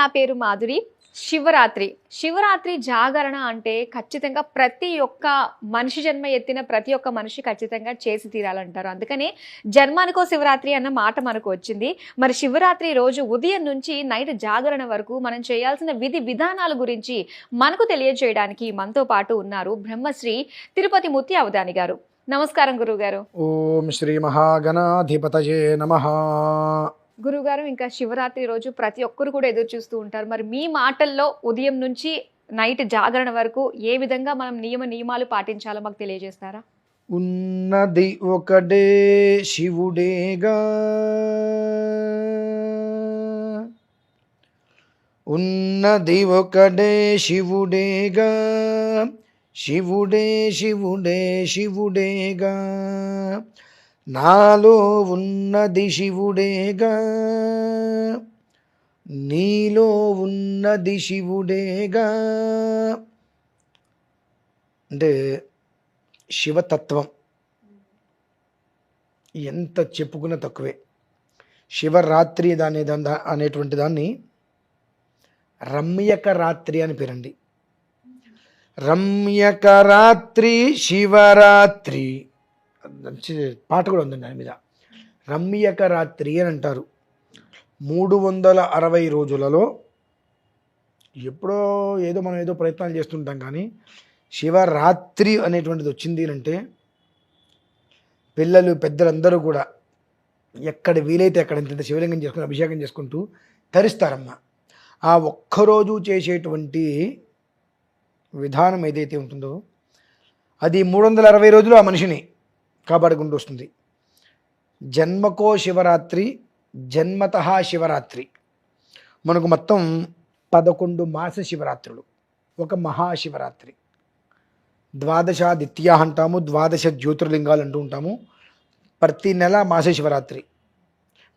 నా పేరు మాధురి. శివరాత్రి. శివరాత్రి జాగరణ అంటే ఖచ్చితంగా ప్రతి ఒక్క మనిషి జన్మ ఎత్తిన ప్రతి ఒక్క మనిషి ఖచ్చితంగా చేసి తీరాలంటారు. అందుకని జన్మానికో శివరాత్రి అన్న మాట మనకు వచ్చింది. మరి శివరాత్రి రోజు ఉదయం నుంచి నైట్ జాగరణ వరకు మనం చేయాల్సిన విధి విధానాల గురించి మనకు తెలియజేయడానికి మనతో పాటు ఉన్నారు బ్రహ్మశ్రీ తిరుపతి ముత్తి అవధాని గారు. నమస్కారం గురువు గారు ఓం శ్రీ మహాగణాధిపతయే నమ. గురుగారు ఇంకా శివరాత్రి రోజు ప్రతి ఒక్కరు కూడా ఎదురు చూస్తూ ఉంటారు. మరి మీ మాటల్లో ఉదయం నుంచి నైట్ జాగరణ వరకు ఏ విధంగా మనం నియమ నియమాలు పాటించాలో మాకు తెలియజేస్తారా? ఉన్నది ఒకడే శివుడేగా. ఉన్నది ఒకడే శివుడేగా. శివుడే శివుడే శివుడేగా. నాలో ఉన్నది శివుడేగా నీలో ఉన్నది శివుడేగా. అంటే శివతత్వం. ఎంత చెప్పుకున్న తక్కువే. శివరాత్రి దాని అనేటువంటి దాన్ని రమ్యక రాత్రి అని పేరండి. రమ్యక రాత్రి శివరాత్రి. మంచి పాట కూడా ఉందండి దాని మీద. రమ్యక రాత్రి అని అంటారు. మూడు వందల అరవై రోజులలో ఎప్పుడో ఏదో మనం ఏదో ప్రయత్నాలు చేస్తుంటాం కానీ శివరాత్రి అనేటువంటిది వచ్చింది అంటే పిల్లలు పెద్దలందరూ కూడా ఎక్కడ వీలైతే అక్కడ ఇంత శివలింగం చేసుకుని అభిషేకం చేసుకుంటూ తరిస్తారమ్మ. ఆ ఒక్కరోజు చేసేటువంటి విధానం ఏదైతే ఉంటుందో అది మూడు వందల అరవై రోజులు ఆ మనిషిని కాపాడుకుంటూ వస్తుంది జన్మకో శివరాత్రి జన్మత శివరాత్రి. మనకు మొత్తం పదకొండు మాస శివరాత్రులు. ఒక మహాశివరాత్రి ద్వాదశాదిత్య అంటాము ద్వాదశ జ్యోతిర్లింగాలు అంటూ ఉంటాము. ప్రతి నెల మాస శివరాత్రి.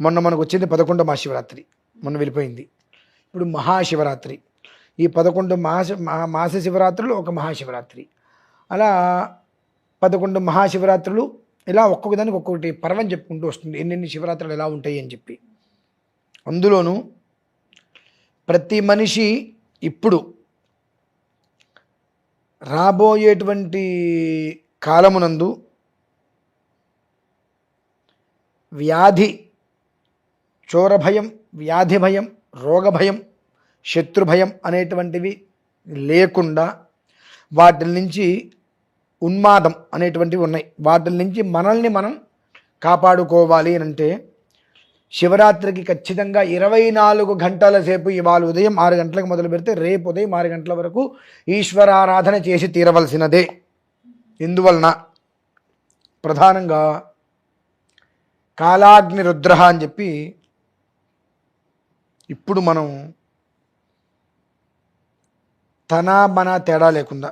మొన్న మనకు వచ్చింది పదకొండు మహాశివరాత్రి మొన్న వెళ్ళిపోయింది. ఇప్పుడు మహాశివరాత్రి ఈ పదకొండు మాస మహా- మాస శివరాత్రులు ఒక మహాశివరాత్రి అలా పదకొండు మహాశివరాత్రులు ఇలా ఒక్కొక్క దానికి ఒక్కొక్కటి పర్వం చెప్పుకుంటూ వస్తుంది. ఎన్నెన్ని శివరాత్రులు ఎలా ఉంటాయి అని చెప్పి. అందులోనూ ప్రతి మనిషి ఇప్పుడు రాబోయేటువంటి కాలమునందు వ్యాధి చోర భయం వ్యాధి భయం రోగ భయం శత్రు భయం అనేటువంటివి లేకుండా వాటి నుంచి ఉన్మాదం అనేటువంటివి ఉన్నాయి. వాటి నుంచి మనల్ని మనం కాపాడుకోవాలి అని అంటే శివరాత్రికి ఖచ్చితంగా ఇరవై నాలుగు గంటల సేపు ఇవాళ ఉదయం ఆరు గంటలకు మొదలు పెడితే రేపు ఉదయం ఆరు గంటల వరకు ఈశ్వరారాధన చేసి తీరవలసినదే. ఎందువలన ప్రధానంగా కాలాగ్ని రుద్ర అని చెప్పి ఇప్పుడు మనం తన మన తేడా లేకుండా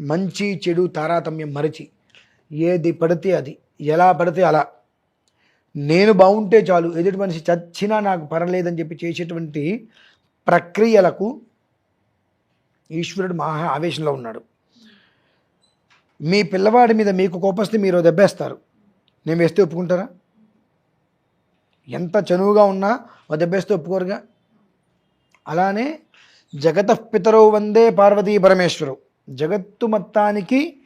మంచి చెడు తారతమ్యం మరిచి. ఏది పడితే అది ఎలా పడితే అలా. నేను బాగుంటే చాలు ఎదుటి మనిషి చచ్చినా నాకు పర్లేదని చెప్పి చేసేటువంటి ప్రక్రియలకు ఈశ్వరుడు మహా ఆవేశంలో ఉన్నాడు. మీ పిల్లవాడి మీద మీకు కోపస్తే మీరు దెబ్బేస్తారు. నేను వేస్తే ఒప్పుకుంటారా? ఎంత చనువుగా ఉన్నా ఓ దెబ్బేస్తే ఒప్పుకోరుగా? అలానే జగత పితరౌ వందే పార్వతీ పరమేశ్వరు. జగత్తు మొత్తానికి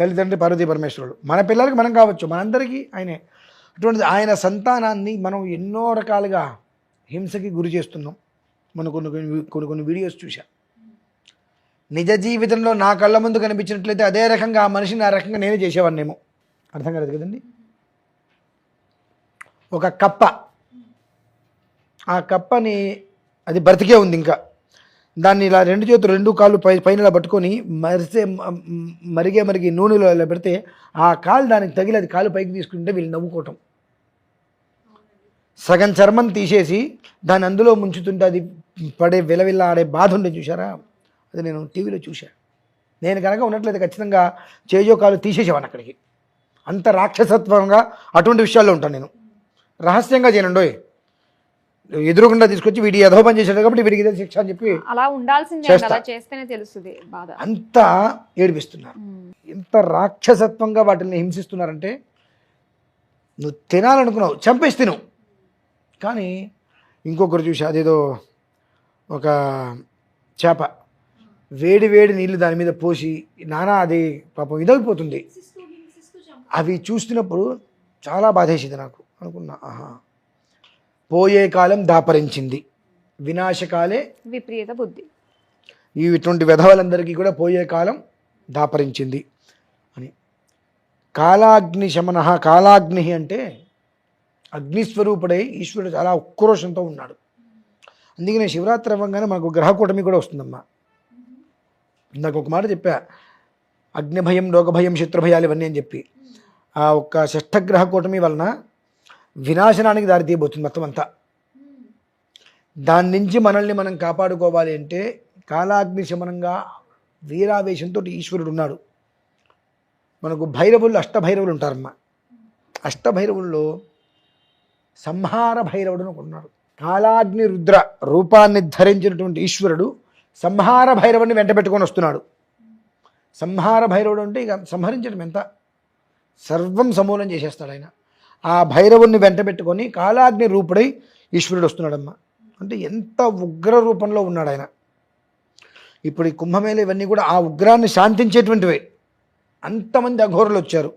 తల్లిదండ్రి పార్వతీ పరమేశ్వరుడు. మన పిల్లలకి మనం కావచ్చు మనందరికీ ఆయనే. అటువంటిది ఆయన సంతానాన్ని మనం ఎన్నో రకాలుగా హింసకి గురి చేస్తున్నాం. మనం కొన్ని కొన్ని కొన్ని కొన్ని వీడియోస్ చూసా నిజ జీవితంలో నా కళ్ళ ముందు కనిపించినట్లయితే అదే రకంగా ఆ మనిషిని ఆ రకంగా నేనే చేసేవాడినేమో. అర్థం కాలేదు కదండి? ఒక కప్ప. ఆ కప్పని అది బ్రతికే ఉంది ఇంకా. దాన్ని ఇలా రెండు చేతులు రెండు కాళ్ళు పై పైన ఇలా పట్టుకొని మరిసే మరిగే మరిగి నూనెలో ఇలా పెడితే ఆ కాలు దానికి తగిలి అది కాలు పైకి తీసుకుంటే వీళ్ళు నవ్వుకోవటం. సగం చర్మం తీసేసి దాన్ని అందులో ముంచుతుంటే అది పడే విలవిల్ల ఆడే బాధ ఉండే చూసారా అది నేను టీవీలో చూశాను నేను కనుక ఉన్నట్లయితే ఖచ్చితంగా చేజో కాలు తీసేసేవాను అక్కడికి. అంత రాక్షసత్వంగా అటువంటి విషయాల్లో ఉంటాను నేను. రహస్యంగా చేయనండోయ్ ఎదురుకుండా తీసుకొచ్చి వీడి యథో పని చేశాడు కాబట్టి వీడికి ఇదే శిక్ష అని చెప్పి అలా ఉండాల్సిందే. అలా చేస్తేనే తెలుస్తుంది బాధ. అంతా ఏడిపిస్తున్నారు. ఎంత రాక్షసత్వంగా వాటిని హింసిస్తున్నారంటే నువ్వు తినాలనుకున్నావు చంపేసి తిను. కానీ ఇంకొకరు చూసి అదేదో ఒక చేప వేడి వేడి నీళ్ళు దాని మీద పోసి నానా అది పాపం ఇదైపోతుంది. అవి చూస్తున్నప్పుడు చాలా బాధేసింది నాకు అనుకున్నా. ఆహా. పోయే కాలం దాపరించింది. వినాశకాలే విపరీత బుద్ధి. ఈ ఇటువంటి విధవలందరికీ కూడా పోయే కాలం దాపరించింది అని. కాలాగ్ని శమన కాలాగ్ని అంటే అగ్నిస్వరూపుడై ఈశ్వరుడు చాలా ఉక్రోషంతో ఉన్నాడు. అందుకనే శివరాత్రి అవ్వగానే మనకు గ్రహకూటమి కూడా వస్తుందమ్మా. ఇందాక ఒక మాట చెప్పా అగ్నిభయం రోగభయం శత్రుభయాలు ఇవన్నీ అని చెప్పి. ఆ ఒక్క షష్ఠగ్రహ కూటమి వలన వినాశనానికి దారితీయబోతుంది మొత్తం అంతా. దాని నుంచి మనల్ని మనం కాపాడుకోవాలి అంటే కాలాగ్ని శమనంగా వీరావేశంతో ఈశ్వరుడు ఉన్నాడు. మనకు భైరవులు అష్టభైరవులు ఉంటారమ్మా. అష్టభైరవుల్లో సంహార భైరవుడు అని ఉన్నాడు. కాలాగ్ని రుద్ర రూపాన్ని ధరించినటువంటి ఈశ్వరుడు సంహార భైరవుడిని వెంట పెట్టుకొని వస్తున్నాడు. సంహార భైరవుడు అంటే ఇక సంహరించడం ఎంత? సర్వం సమూలం చేసేస్తాడు ఆయన. ఆ భైరవుణ్ణి వెంట పెట్టుకొని కాలాగ్ని రూపుడై ఈశ్వరుడు వస్తున్నాడమ్మా. అంటే ఎంత ఉగ్ర రూపంలో ఉన్నాడు ఆయన. ఇప్పుడు ఈ కుంభమేళ ఇవన్నీ కూడా ఆ ఉగ్రాన్ని శాంతించేటువంటివే. అంతమంది అఘోరులు వచ్చారు.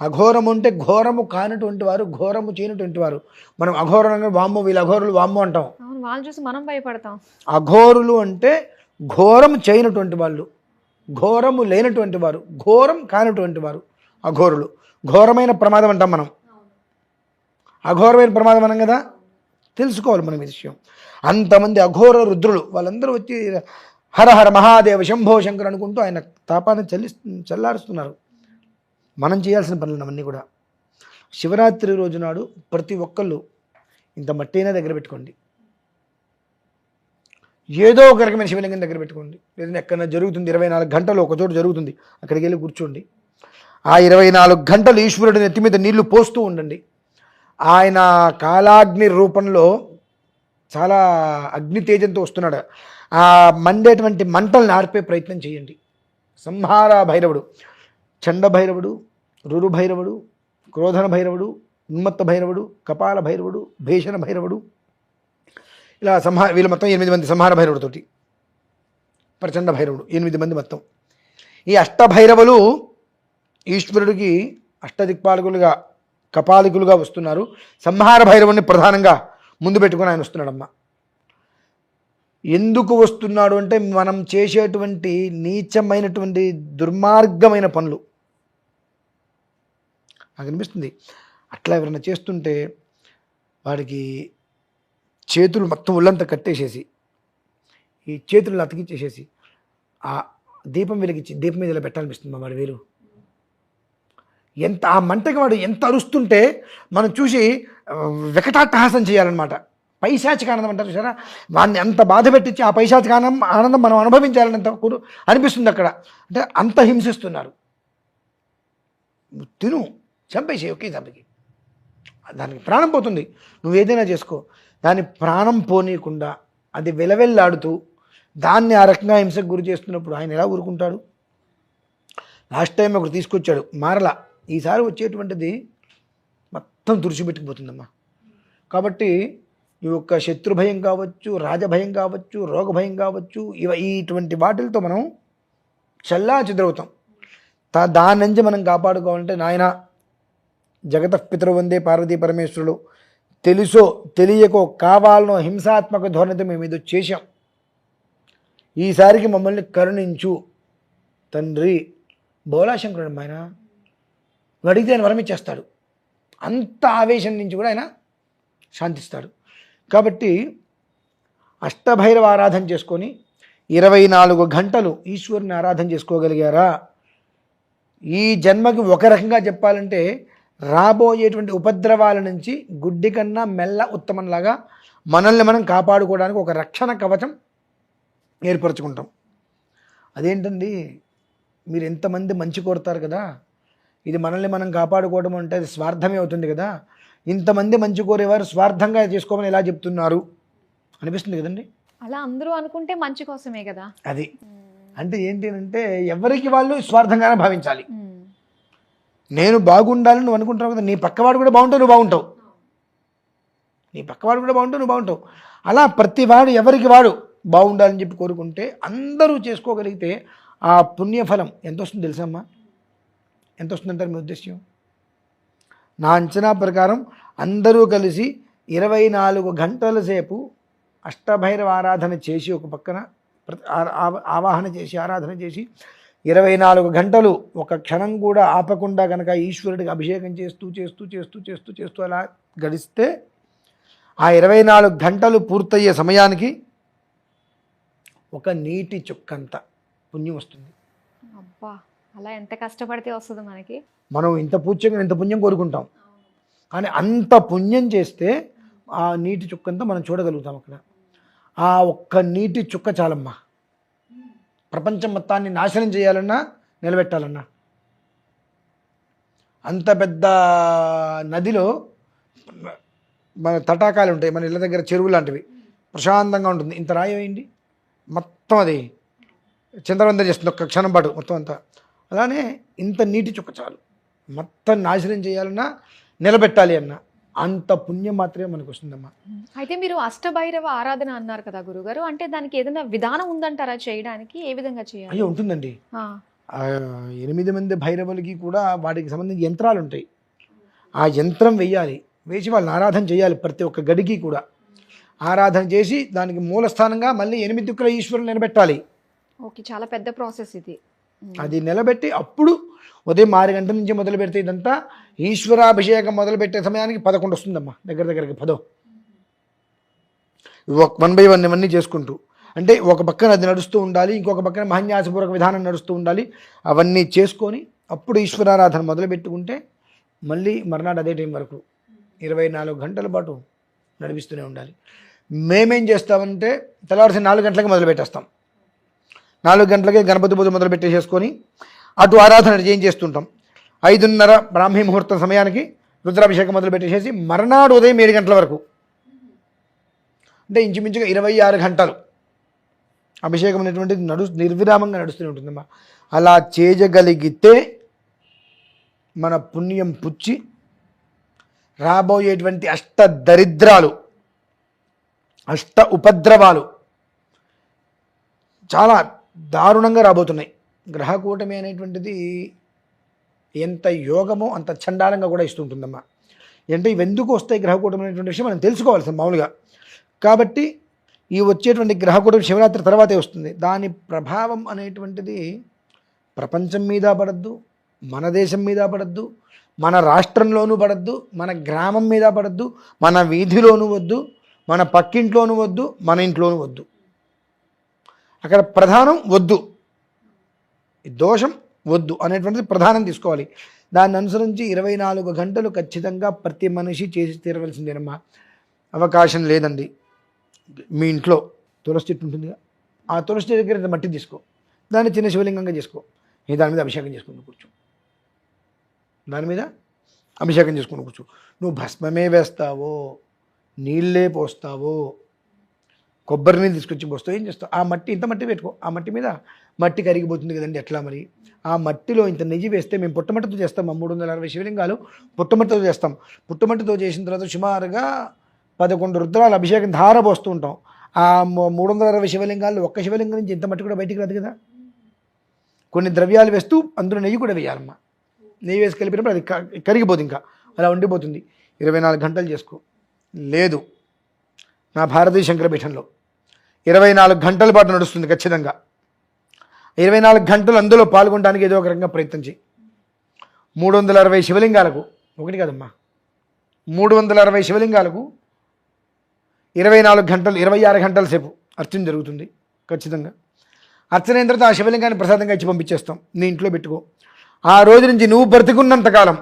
అఘోరం అంటే ఘోరము కానటువంటి వారు ఘోరము చేయనటువంటి వారు. మనం అఘోరంగా వామ్ము వీళ్ళ అఘోరులు వామ్ము అంటాం. వాళ్ళు చూసి మనం భయపడతాం. అఘోరులు అంటే ఘోరం చేయనటువంటి వాళ్ళు ఘోరము లేనటువంటి వారు ఘోరం కానటువంటి వారు అఘోరులు. ఘోరమైన ప్రమాదం అంటాం మనం. అఘోరమైన ప్రమాదం అనం కదా? తెలుసుకోవాలి మనం ఈ విషయం. అంతమంది అఘోర రుద్రులు వాళ్ళందరూ వచ్చి హర హర మహాదేవ శంభో శంకర్ అనుకుంటూ ఆయన తాపాన్ని చల్లి చల్లారుస్తున్నారు. మనం చేయాల్సిన పనులు అవన్నీ కూడా. శివరాత్రి రోజు నాడు ప్రతి ఒక్కళ్ళు ఇంత మట్టైనా దగ్గర పెట్టుకోండి. ఏదో ఒక రకమైన శివలింగం దగ్గర పెట్టుకోండి. లేదంటే ఎక్కడైనా జరుగుతుంది ఇరవై నాలుగు గంటలు ఒక చోటు జరుగుతుంది అక్కడికి వెళ్ళి కూర్చోండి. ఆ ఇరవై నాలుగు గంటలు ఈశ్వరుడి నెత్తి మీద నీళ్ళు పోస్తూ ఉండండి. ఆయన కాలాగ్ని రూపంలో చాలా అగ్ని తేజంతో వస్తున్నాడు. ఆ మండేటువంటి మంటల్ని ఆర్పే ప్రయత్నం చేయండి. సంహార భైరవుడు చండ భైరవుడు రురు భైరవుడు క్రోధన భైరవుడు ఉన్మత్త భైరవుడు కపాల భైరవుడు భీషణ భైరవుడు. ఇలా సంహార వీళ్ళు మొత్తం ఎనిమిది మంది సంహార భైరవుడితోటి ప్రచండ భైరవుడు ఎనిమిది మంది మొత్తం. ఈ అష్టభైరవులు ఈశ్వరుడికి అష్టదిక్పాలకులుగా కపాలికులుగా వస్తున్నారు. సంహార భైరవుని ప్రధానంగా ముందు పెట్టుకొని ఆయన వస్తున్నాడమ్మ. ఎందుకు వస్తున్నాడు అంటే మనం చేసేటువంటి నీచమైనటువంటి దుర్మార్గమైన పనులు. నాకు అనిపిస్తుంది. అట్లా ఎవరైనా చేస్తుంటే వాడికి చేతులు మొత్తం ఒళ్ళంతా కట్టేసేసి ఈ చేతులు అతికిచ్చేసేసి ఆ దీపం వెలిగించి దీపం మీద ఇలా పెట్టాలనిపిస్తుంది మా వాడి వేలు. ఎంత ఆ మంటకి వాడు ఎంత అరుస్తుంటే మనం చూసి వికటాట్టహాసం చేయాలన్నమాట. పైశాచిక ఆనందం అంటారు సరే వాడిని అంత బాధ పెట్టించి ఆ పైశాచిక ఆనందం ఆనందం మనం అనుభవించాలనంత కూ అనిపిస్తుంది అక్కడ. అంటే అంత హింసిస్తున్నారు. తిను చంపేసి ఒకే చంపకి దానికి ప్రాణం పోతుంది. నువ్వు ఏదైనా చేసుకో. దాని ప్రాణం పోనీయకుండా అది వెలవెల్లాడుతూ దాన్ని ఆ రకంగా హింసకు గురి చేస్తున్నప్పుడు ఆయన ఎలా ఊరుకుంటాడు? లాస్ట్ టైం ఒకటి తీసుకొచ్చాడు మారలా. ఈసారి వచ్చేటువంటిది మొత్తం తుడిచిపెట్టుకుపోతుందమ్మా. కాబట్టి ఈ యొక్క శత్రు భయం కావచ్చు రాజభయం కావచ్చు రోగభయం కావచ్చు ఇవ ఇటువంటి వాటిలతో మనం చల్లా చెదరవుతాం తా దాని నుంచి మనం కాపాడుకోవాలంటే నాయన జగత పితృవందే పార్వతీ పరమేశ్వరుడు తెలుసో తెలియకో కావాలనో హింసాత్మక ధోరణితో మేము ఇది చేశాం. ఈసారికి మమ్మల్ని కరుణించు తండ్రి బోలాశంకరుడు ఆయన నువ్వు అడిగితే ఆయన వరం ఇచ్చేస్తాడు అంత ఆవేశం నుంచి కూడా ఆయన శాంతిస్తాడు. కాబట్టి అష్టభైరవ ఆరాధన చేసుకొని ఇరవై నాలుగు గంటలు ఈశ్వరుని ఆరాధన చేసుకోగలిగారా? ఈ జన్మకి ఒక రకంగా చెప్పాలంటే రాబోయేటువంటి ఉపద్రవాల నుంచి గుడ్డి కన్నా మెల్ల ఉత్తమంలాగా మనల్ని మనం కాపాడుకోవడానికి ఒక రక్షణ కవచం ఏర్పరచుకుంటాం. అదేంటండి? మీరు ఎంతమంది మంచి కోరుతారు కదా? ఇది మనల్ని మనం కాపాడుకోవడం అంటే అది స్వార్థమే అవుతుంది కదా. ఇంతమంది మంచి కోరేవారు స్వార్థంగా చేసుకోమని ఎలా చెప్తున్నారు? అనిపిస్తుంది కదండి? అలా అందరూ అనుకుంటే మంచి కోసమే కదా. అది. అంటే ఏంటి అంటే ఎవరికి వాళ్ళు స్వార్థంగానే భావించాలి. నేను బాగుండాలని నువ్వు అనుకుంటావు కదా నీ పక్కవాడు కూడా బాగుంటావు నువ్వు బాగుంటావు. నీ పక్కవాడు కూడా బాగుంటావు నువ్వు బాగుంటావు. అలా ప్రతి వాడు ఎవరికి వాడు బాగుండాలని చెప్పి కోరుకుంటే అందరూ చేసుకోగలిగితే ఆ పుణ్యఫలం ఎంత వస్తుందో తెలుసమ్మా ఎంత వస్తుందంటారు మీ ఉద్దేశ్యం? నా అంచనా ప్రకారం అందరూ కలిసి ఇరవై నాలుగు గంటల సేపు అష్టభైరవ ఆరాధన చేసి ఒక పక్కన ఆవాహన చేసి ఆరాధన చేసి ఇరవై నాలుగు గంటలు ఒక క్షణం కూడా ఆపకుండా కనుక ఈశ్వరుడికి అభిషేకం చేస్తూ చేస్తూ చేస్తూ చేస్తూ చేస్తూ అలా గడిస్తే ఆ ఇరవై నాలుగు గంటలు పూర్తయ్యే సమయానికి ఒక నీటి చుక్కంత పుణ్యం వస్తుంది. అబ్బా! అలా ఎంత కష్టపడితే వస్తుంది మనకి? మనం ఇంత పూజ్యం ఇంత పుణ్యం కోరుకుంటాం. కానీ అంత పుణ్యం చేస్తే ఆ నీటి చుక్కంతా మనం చూడగలుగుతాం అక్కడ. ఆ ఒక్క నీటి చుక్క చాలమ్మా. ప్రపంచం మొత్తాన్ని నాశనం చేయాలన్నా నిలబెట్టాలన్నా. అంత పెద్ద నదిలో మన తటాకాలు ఉంటాయి మన ఇళ్ళ దగ్గర చెరువు లాంటివి. ప్రశాంతంగా ఉంటుంది. ఇంత రాయి వేయండి మొత్తం అది. చంద్రవందన చేస్తుంది. ఒక్క క్షణం పాటు మొత్తం అంతా. అలానే ఇంత నీటి చుక్క చాలు. మొత్తం నాశనం చేయాలన్నా నిలబెట్టాలి అన్న. అంత పుణ్యం మాత్రమే మనకు వస్తుందమ్మా అయితే మీరు అష్టభైరవ ఆరాధన అన్నారు కదా గురుగారు. అంటే దానికి ఏదైనా విధానం ఉందంటారా చేయడానికి? ఏ విధంగా చేయాలి? అయ్యో ఉంటుందండి. ఎనిమిది మంది భైరవులకి కూడా వాటికి సంబంధించి యంత్రాలు ఉంటాయి ఆ యంత్రం వెయ్యాలి. వేసి వాళ్ళని ఆరాధన చేయాలి ప్రతి ఒక్క గడికి కూడా. ఆరాధన చేసి దానికి మూలస్థానంగా మళ్ళీ ఎనిమిది దిక్కుల ఈశ్వరుని నిలబెట్టాలి. ఓకే చాలా పెద్ద ప్రాసెస్ ఇది. అది నిలబెట్టి అప్పుడు ఉదయం ఆరు గంటల నుంచి మొదలు పెడితే ఇదంతా ఈశ్వరాభిషేకం మొదలు పెట్టే సమయానికి పదకొండు వస్తుందమ్మా. దగ్గర దగ్గరికి పదో. వన్ బై వన్ ఇవన్నీ చేసుకుంటూ. అంటే ఒక పక్కన అది నడుస్తూ ఉండాలి ఇంకొక పక్కన మహన్యాసపూర్వక విధానం నడుస్తూ ఉండాలి. అవన్నీ చేసుకొని అప్పుడు ఈశ్వరారాధన మొదలు పెట్టుకుంటే మళ్ళీ మర్నాడు అదే టైం వరకు ఇరవై నాలుగు గంటల పాటు నడిపిస్తూనే ఉండాలి. మేమేం చేస్తామంటే తెల్లవారుసిన నాలుగు గంటలకు మొదలు పెట్టేస్తాం. నాలుగు గంటలకే గణపతి పూజ మొదలు పెట్టేసేసుకొని అటు ఆరాధన ఏం చేస్తుంటాం. ఐదున్నర బ్రాహ్మీ ముహూర్తం సమయానికి రుద్రాభిషేకం మొదలు పెట్టేసేసి మర్నాడు ఉదయం ఏడు గంటల వరకు. అంటే ఇంచుమించుగా ఇరవై ఆరు గంటలు అభిషేకం అనేటువంటిది నడు నిర్విరామంగా నడుస్తూనే ఉంటుందమ్మా. అలా చేయగలిగితే మన పుణ్యం పుచ్చి రాబోయేటువంటి అష్ట దరిద్రాలు అష్ట ఉపద్రవాలు చాలా దారుణంగా రాబోతున్నాయి. గ్రహకూటమి అనేటువంటిది ఎంత యోగమో అంత చండాలంగా కూడా ఇస్తుంటుందమ్మా. అంటే ఇవి ఎందుకు వస్తాయి గ్రహకూటమి అనేటువంటి విషయం మనం తెలుసుకోవాల్సింది మామూలుగా. కాబట్టి ఈ వచ్చేటువంటి గ్రహకూటమి శివరాత్రి తర్వాతే వస్తుంది. దాని ప్రభావం అనేటువంటిది ప్రపంచం మీద పడద్దు మన దేశం మీద పడద్దు మన రాష్ట్రంలోనూ పడద్దు మన గ్రామం మీద పడద్దు మన వీధిలోనూ వద్దు మన పక్కింట్లోనూ వద్దు మన ఇంట్లోనూ వద్దు. అక్కడ ప్రధానం వద్దు. దోషం వద్దు అనేటువంటిది ప్రధానం తీసుకోవాలి. దాన్ని అనుసరించి ఇరవై నాలుగు గంటలు ఖచ్చితంగా ప్రతి మనిషి చేసి తీరవలసిందేనమ్మా. అవకాశం లేదండి. మీ ఇంట్లో తులసి చెట్టు ఉంటుందిగా. ఆ తులసి చెట్టు దగ్గర మట్టి తీసుకో. దాన్ని చిన్న శివలింగంగా చేసుకో. నీ దాని మీద అభిషేకం చేసుకుంటూ కూర్చో. దాని మీద అభిషేకం చేసుకుని కూర్చో. నువ్వు భస్మమే వేస్తావో నీళ్ళే పోస్తావో కొబ్బరి నీళ్ళు తీసుకొచ్చి పోస్తావు ఏం చేస్తావు? ఆ మట్టి ఇంత మట్టి పెట్టుకో. ఆ మట్టి మీద మట్టి కరిగిపోతుంది కదండి ఎట్లా మరి? ఆ మట్టిలో ఇంత నెయ్యి వేస్తే మేము పుట్టమట్టితో చేస్తాం మా మూడు వందల అరవై శివలింగాలు పుట్టమట్టితో చేస్తాం. పుట్టమట్టితో చేసిన తర్వాత సుమారుగా పదకొండు రుద్రాలు అభిషేకం ధార పోస్తూ ఉంటాం. ఆ మూడు వందల అరవై శివలింగాలు ఒక్క శివలింగం నుంచి ఇంత మట్టి కూడా బయటికి రాదు కదా? కొన్ని ద్రవ్యాలు వేస్తూ అందులో నెయ్యి కూడా వేయాలమ్మా. నెయ్యి వేసి కలిపినప్పుడు అది క- కరిగిపోతుంది ఇంకా. అలా ఉండిపోతుంది. ఇరవై నాలుగు గంటలు చేసుకో. లేదు. నా భారతీయ శంకరపీఠంలో ఇరవై నాలుగు గంటల పాటు నడుస్తుంది ఖచ్చితంగా. ఇరవై నాలుగు గంటలు అందులో పాల్గొనడానికి ఏదో ఒక రకంగా ప్రయత్నం చేయి. మూడు వందల అరవై శివలింగాలకు ఒకటి కాదమ్మా మూడు వందల అరవై శివలింగాలకు ఇరవై నాలుగు గంటలు ఇరవై ఆరు గంటల సేపు అర్చన జరుగుతుంది ఖచ్చితంగా. అర్చన అయిన తర్వాత ఆ శివలింగాన్ని ప్రసాదంగా ఇచ్చి పంపించేస్తాం. నీ ఇంట్లో పెట్టుకో. ఆ రోజు నుంచి నువ్వు బ్రతికున్నంత కాలం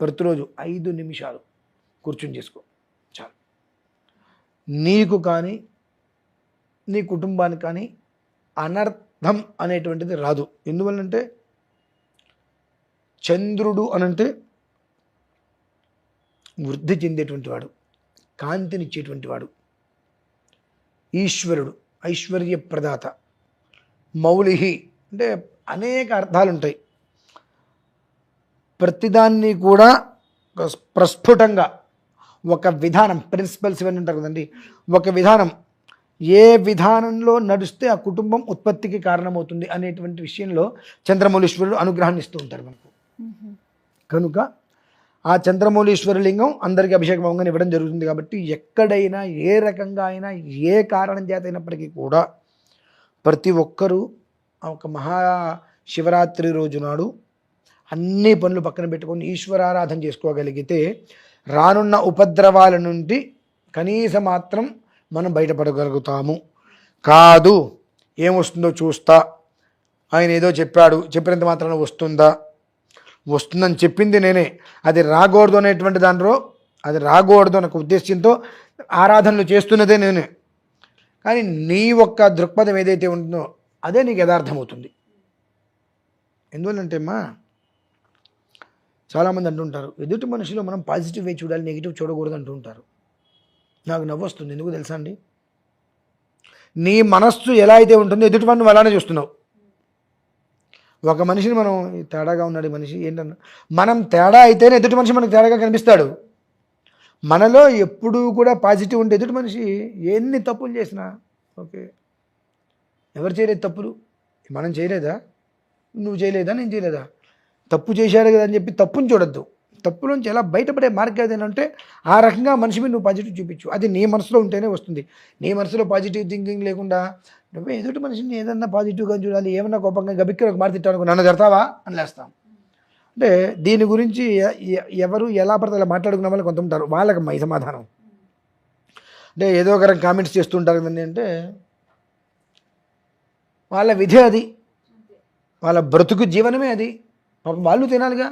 ప్రతిరోజు ఐదు నిమిషాలు కూర్చుని చేసుకో. నీకు కానీ నీ కుటుంబానికి కానీ అనర్థం అనేటువంటిది రాదు. ఎందువల్లంటే చంద్రుడు అనంటే వృద్ధి చెందేటువంటి వాడు కాంతినిచ్చేటువంటి వాడు ఈశ్వరుడు ఐశ్వర్య ప్రదాత మౌలిహి అంటే అనేక అర్థాలు ఉంటాయి ప్రతిదాన్ని కూడా ప్రస్ఫుటంగా ఒక విధానం ప్రిన్సిపల్స్ ఇవన్నీ ఉంటారు కదండి. ఒక విధానం. ఏ విధానంలో నడిస్తే ఆ కుటుంబం ఉత్పత్తికి కారణమవుతుంది అనేటువంటి విషయంలో చంద్రమౌళీశ్వరుడు అనుగ్రహాన్ని ఇస్తూ ఉంటారు మనకు. కనుక ఆ చంద్రమౌళీశ్వర లింగం అందరికీ అభిషేకం అవ్వగానే ఇవ్వడం జరుగుతుంది కాబట్టి ఎక్కడైనా ఏ రకంగా అయినా ఏ కారణం చేత అయినప్పటికీ కూడా ప్రతి ఒక్కరూ ఒక మహా శివరాత్రి రోజు నాడు అన్ని పనులు పక్కన పెట్టుకొని ఈశ్వరారాధన చేసుకోగలిగితే రానున్న ఉపద్రవాల నుండి కనీసం మాత్రం మనం బయటపడగలుగుతాము. కాదు ఏమొస్తుందో చూస్తా. ఆయన ఏదో చెప్పాడు చెప్పినంత మాత్రాన వస్తుందా? వస్తుందని చెప్పింది నేనే. అది రాకూడదు అనేటువంటి దాంట్లో అది రాకూడదు అనే ఉద్దేశంతో ఆరాధనలు చేస్తున్నదే నేనే. కానీ నీ యొక్క దృక్పథం ఏదైతే ఉంటుందో అదే నీకు యథార్థమవుతుంది. ఎందువల్లంటే అమ్మా చాలామంది అంటుంటారు ఎదుటి మనిషిలో మనం పాజిటివ్ వే చూడాలి నెగిటివ్ చూడకూడదు అంటుంటారు. నాకు నవ్వు వస్తుంది ఎందుకు తెలుసా అండి? నీ మనస్సు ఎలా అయితే ఉంటుందో ఎదుటి వాడిని నువ్వు అలానే చూస్తున్నావు. ఒక మనిషిని మనం తేడాగా ఉన్నాడు మనిషి ఏంటన్నా? మనం తేడా అయితేనే ఎదుటి మనిషి మనకు తేడాగా కనిపిస్తాడు. మనలో ఎప్పుడూ కూడా పాజిటివ్ ఉంటే ఎదుటి మనిషి ఎన్ని తప్పులు చేసినా ఓకే. ఎవరు చేయలేదు తప్పులు? మనం చేయలేదా? నువ్వు చేయలేదా? నేను చేయలేదా? తప్పు చేశాడు కదా అని చెప్పి తప్పుని చూడొద్దు. తప్పు నుంచి ఎలా బయటపడే మార్గం ఏంటంటే ఆ రకంగా మనిషి మీద నువ్వు పాజిటివ్ చూపించు. అది నీ మనసులో ఉంటేనే వస్తుంది. నీ మనసులో పాజిటివ్ థింకింగ్ లేకుండా నువ్వు ఎదుటి మనిషిని ఏదన్నా పాజిటివ్గా చూడాలి ఏమన్నా కోపంగా గబిక్కి ఒక మాట తిట్టాను నన్ను జడతావా అని లేస్తాం. అంటే దీని గురించి ఎవరు ఎలా పడితే అలా మాట్లాడుకున్న వాళ్ళు కొంత ఉంటారు. వాళ్ళకి మై సమాధానం. అంటే ఏదో ఒక రకం కామెంట్స్ చేస్తుంటారు కదండి అంటే వాళ్ళ విధి అది. వాళ్ళ బ్రతుకు జీవనమే అది. పాపం వాళ్ళు తినాలిగా.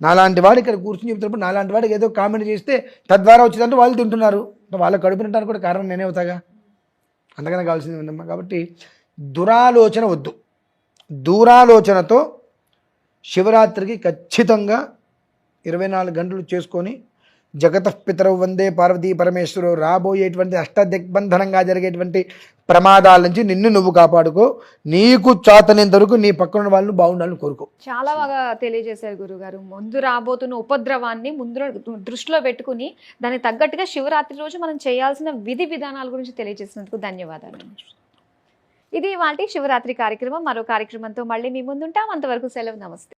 నాలాంటి వాడు ఇక్కడ కూర్చుని చెప్తున్నప్పుడు నాలాంటి వాడికి ఏదో కామెంట్ చేస్తే తద్వారా వచ్చిందంటే వాళ్ళు తింటున్నారు. వాళ్ళ కడుపు తింటానికి కూడా కారణం నేనే అవుతాగా? అందుకనే కావాల్సింది ఏంటమ్మా కాబట్టి దురాలోచన వద్దు. దూరాలోచనతో శివరాత్రికి ఖచ్చితంగా ఇరవై నాలుగు గంటలు చేసుకొని జగత పితరవు వందే పార్వతీ పరమేశ్వరు రాబోయేటువంటి అష్టదిగ్బంధనంగా జరిగేటువంటి ప్రమాదాల నుంచి నిన్ను నువ్వు కాపాడుకో. నీకు చాతనేంత వరకు నీ పక్కన వాళ్ళు బాగుండాలని కోరుకో. చాలా బాగా తెలియజేశారు గురుగారు. ముందు రాబోతున్న ఉపద్రవాన్ని ముందు దృష్టిలో పెట్టుకుని దానికి తగ్గట్టుగా శివరాత్రి రోజు మనం చేయాల్సిన విధి విధానాల గురించి తెలియజేసినందుకు ధన్యవాదాలు. ఇది వాటి శివరాత్రి కార్యక్రమం. మరో కార్యక్రమంతో మళ్ళీ మీ ముందుంటాం. అంతవరకు సెలవు. నమస్తే.